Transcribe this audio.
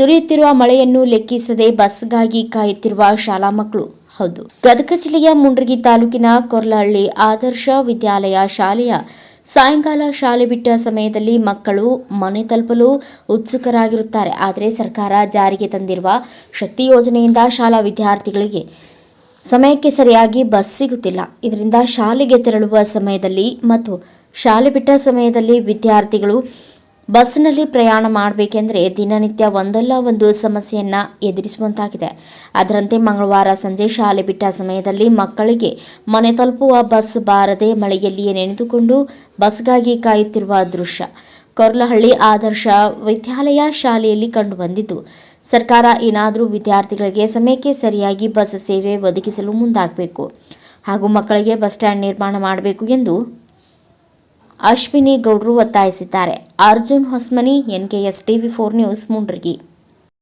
ಸುರಿಯುತ್ತಿರುವ ಮಳೆಯನ್ನು ಲೆಕ್ಕಿಸದೆ ಬಸ್ಗಾಗಿ ಕಾಯುತ್ತಿರುವ ಶಾಲಾ ಮಕ್ಕಳು. ಹೌದು. ಗದಗ ಜಿಲ್ಲೆಯ ಮುಂಡ್ರಗಿ ತಾಲೂಕಿನ ಕೊರ್ಲಹಳ್ಳಿ ಆದರ್ಶ ವಿದ್ಯಾಲಯ ಶಾಲೆಯ ಸಾಯಂಕಾಲ ಶಾಲೆ ಬಿಟ್ಟ ಸಮಯದಲ್ಲಿ ಮಕ್ಕಳು ಮನೆ ತಲುಪಲು ಉತ್ಸುಕರಾಗಿರುತ್ತಾರೆ. ಆದರೆ ಸರ್ಕಾರ ಜಾರಿಗೆ ತಂದಿರುವ ಶಕ್ತಿ ಯೋಜನೆಯಿಂದ ಶಾಲಾ ವಿದ್ಯಾರ್ಥಿಗಳಿಗೆ ಸಮಯಕ್ಕೆ ಸರಿಯಾಗಿ ಬಸ್ ಸಿಗುತ್ತಿಲ್ಲ. ಇದರಿಂದ ಶಾಲೆಗೆ ತೆರಳುವ ಸಮಯದಲ್ಲಿ ಮತ್ತು ಶಾಲೆ ಬಿಟ್ಟ ಸಮಯದಲ್ಲಿ ವಿದ್ಯಾರ್ಥಿಗಳು ಬಸ್ನಲ್ಲಿ ಪ್ರಯಾಣ ಮಾಡಬೇಕೆಂದರೆ ದಿನನಿತ್ಯ ಒಂದಲ್ಲ ಒಂದು ಸಮಸ್ಯೆಯನ್ನು ಎದುರಿಸುವಂತಾಗಿದೆ. ಅದರಂತೆ ಮಂಗಳವಾರ ಸಂಜೆ ಶಾಲೆ ಬಿಟ್ಟ ಸಮಯದಲ್ಲಿ ಮಕ್ಕಳಿಗೆ ಮನೆ ತಲುಪುವ ಬಸ್ ಬಾರದೆ ಮಳೆಯಲ್ಲಿಯೇ ನೆನೆದುಕೊಂಡು ಬಸ್ಗಾಗಿ ಕಾಯುತ್ತಿರುವ ದೃಶ್ಯ. ಕೊರ್ಲಹಳ್ಳಿ ಆದರ್ಶ ವಿದ್ಯಾಲಯ ಶಾಲೆಯಲ್ಲಿ ಕಂಡುಬಂದಿದ್ದು, ಸರ್ಕಾರ ಏನಾದರೂ ವಿದ್ಯಾರ್ಥಿಗಳಿಗೆ ಸಮಯಕ್ಕೆ ಸರಿಯಾಗಿ ಬಸ್ ಸೇವೆ ಒದಗಿಸಲು ಮುಂದಾಗಬೇಕು ಹಾಗೂ ಮಕ್ಕಳಿಗೆ ಬಸ್ ಸ್ಟ್ಯಾಂಡ್ ನಿರ್ಮಾಣ ಮಾಡಬೇಕು ಎಂದು ಅಶ್ವಿನಿ ಗೌಡ್ರು ಒತ್ತಾಯಿಸಿದ್ದಾರೆ. Arjun Hosmani NKS TV four news Mundargi.